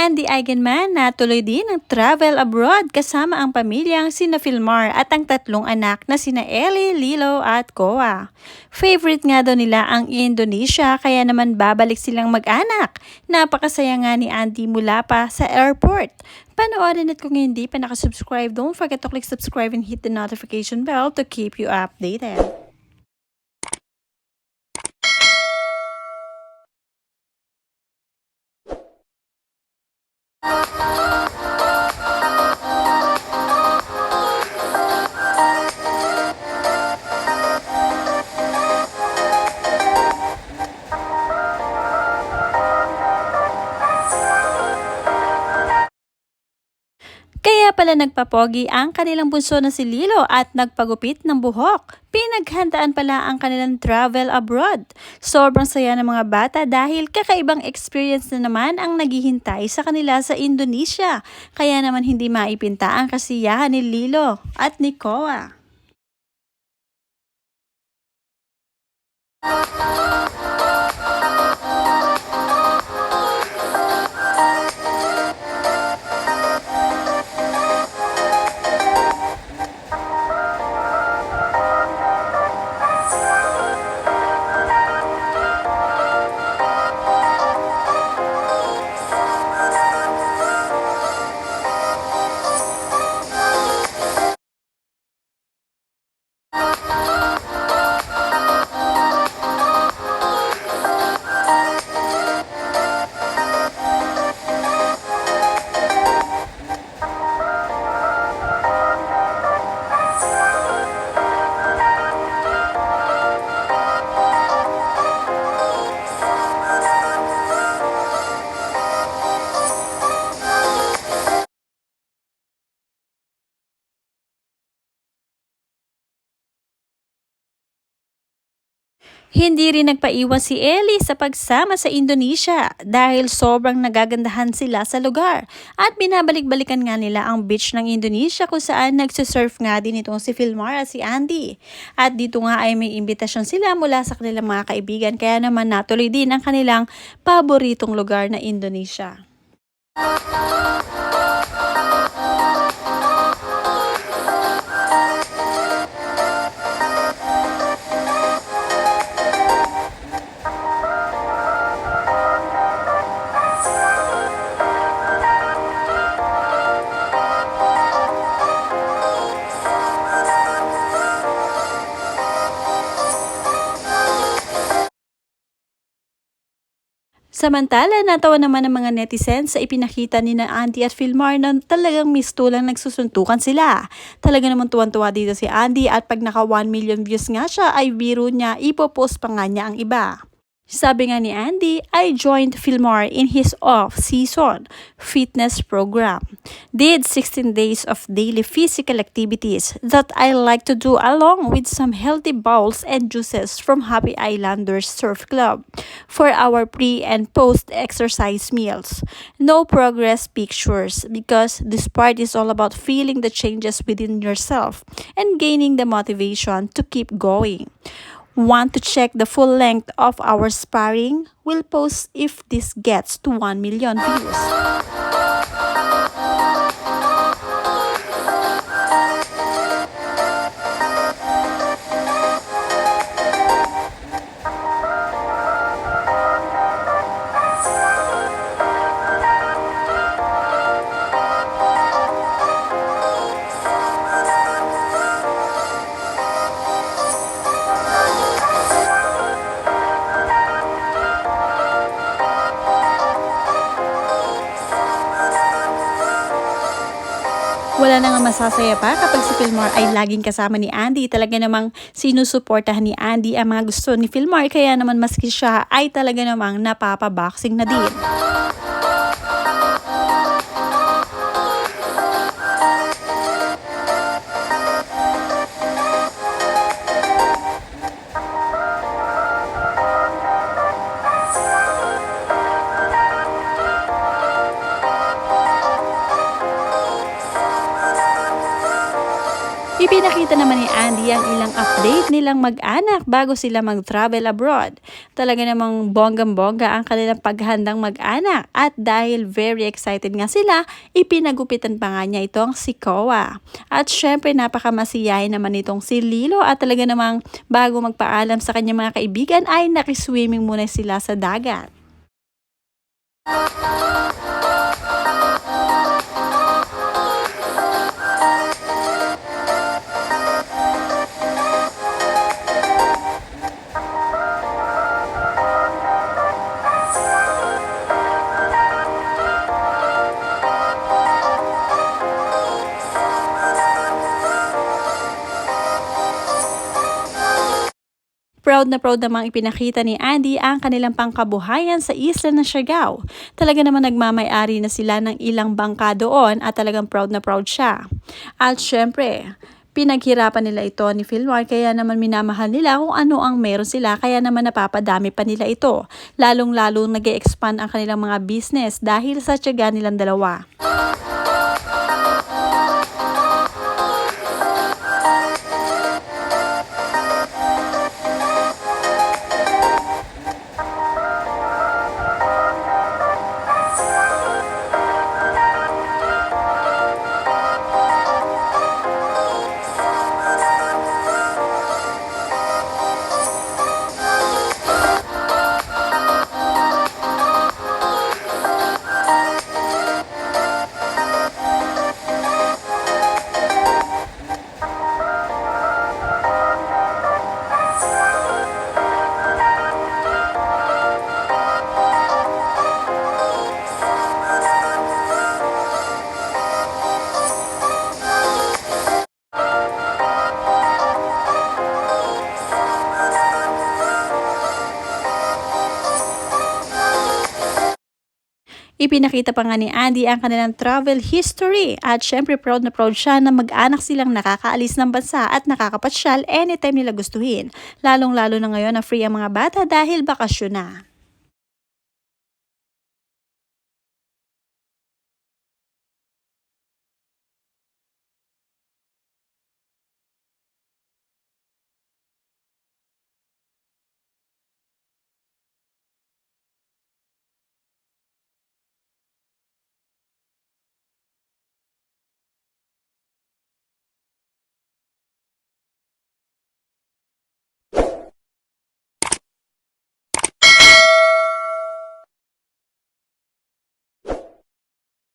Andy Eigenman na tuloy din ang travel abroad kasama ang pamilyang sina Filmar at ang tatlong anak na sina Ellie, Lilo at Koa. Favorite nga daw nila ang Indonesia kaya naman babalik silang mag-anak. Napakasaya nga ni Andy mula pa sa airport. Panoorin at kung hindi pa nakasubscribe, don't forget to click subscribe and hit the notification bell to keep you updated. Pala nagpapogi ang kanilang bunso na si Lilo at nagpagupit ng buhok. Pinaghandaan pala ang kanilang travel abroad. Sobrang saya ng mga bata dahil kakaibang experience na naman ang naghihintay sa kanila sa Indonesia. Kaya naman hindi maipinta ang kasiyahan ni Lilo at ni Koa. Hindi rin nagpaiwan si Ellie sa pagsama sa Indonesia dahil sobrang nagagandahan sila sa lugar. At binabalik-balikan nga nila ang beach ng Indonesia kung saan nagsusurf nga din itong si Filmar at si Andy. At dito nga ay may imbitasyon sila mula sa kanilang mga kaibigan kaya naman natuloy din ang kanilang paboritong lugar na Indonesia. Samantala, natawa naman ng mga netizens sa ipinakita ni na Andy at Filmar na talagang mistulang nagsusuntukan sila. Talaga naman tuwan-tuwa dito si Andy at pag naka 1 million views nga siya ay biro niya, ipopost pa nga niya ang iba. Sabi nga ni Andy, I joined Filmar in his off-season fitness program. Did 16 days of daily physical activities that I like to do along with some healthy bowls and juices from Happy Islanders Surf Club for our pre and post exercise meals. No progress pictures because this part is all about feeling the changes within yourself and gaining the motivation to keep going. Want to check the full length of our sparring? We'll post if this gets to 1 million views. Wala na nga masasaya pa kapag si Filmar ay laging kasama ni Andy. Talaga namang sinusuportahan ni Andy ang mga gusto ni Filmar. Kaya naman maski siya ay talaga namang napapaboxing na din. Ipinakita naman ni Andy ang ilang update nilang mag-anak bago sila mag-travel abroad. Talaga namang bonggang-bongga ang kanilang paghandang mag-anak at dahil very excited nga sila, ipinagupitan pa nga niya itong si Koa. At syempre napakamasiyahin naman itong si Lilo at talaga namang bago magpaalam sa kanyang mga kaibigan ay nakiswimming muna sila sa dagat. Proud na proud namang ipinakita ni Andy ang kanilang pangkabuhayan sa isla ng Siargao. Talaga naman nagmamay-ari na sila ng ilang bangka doon at talagang proud na proud siya. At syempre, pinaghirapan nila ito ni Philmar kaya naman minamahal nila kung ano ang meron sila kaya naman napapadami pa nila ito. Lalong-lalong nag expand ang kanilang mga business dahil sa tiyaga nilang dalawa. Ipinakita pa nga ni Andy ang kanilang travel history at syempre proud na proud siya na mag-anak silang nakakaalis ng bansa at nakakapasyal anytime nila gustuhin. Lalong-lalo na ngayon na free ang mga bata dahil bakasyon na.